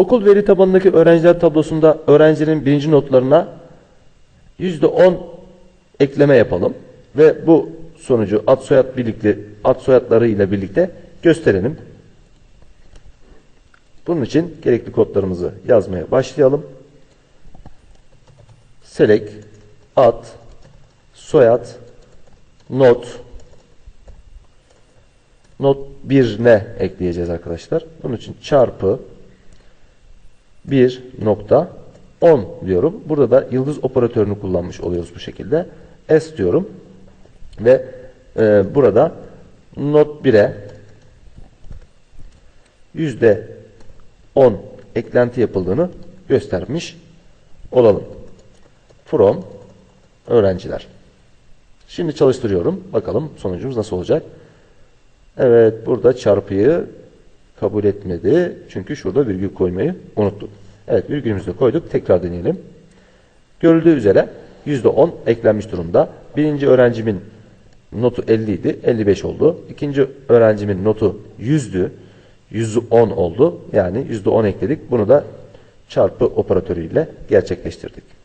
Okul veri tabanındaki öğrenciler tablosunda öğrencilerin birinci notlarına %10 ekleme yapalım ve bu sonucu ad soyad birlikte ad soyadları ile birlikte gösterelim. Bunun için gerekli kodlarımızı yazmaya başlayalım. Select ad soyad not not 1 ne ekleyeceğiz arkadaşlar. Bunun için çarpı 1.10 diyorum. Burada da yıldız operatörünü kullanmış oluyoruz bu şekilde. S diyorum. Ve e, burada not 1'e yüzde 10 eklenti yapıldığını göstermiş olalım. From öğrenciler. Şimdi çalıştırıyorum. Bakalım sonucumuz nasıl olacak. Evet burada çarpıyı kabul etmedi. Çünkü şurada virgül koymayı unuttuk. Evet virgülümüzü de koyduk. Tekrar deneyelim. Görüldüğü üzere %10 eklenmiş durumda. Birinci öğrencimin notu 50 idi. 55 oldu. İkinci öğrencimin notu 100'dü. 110 oldu. Yani %10 ekledik. Bunu da çarpı operatörüyle gerçekleştirdik.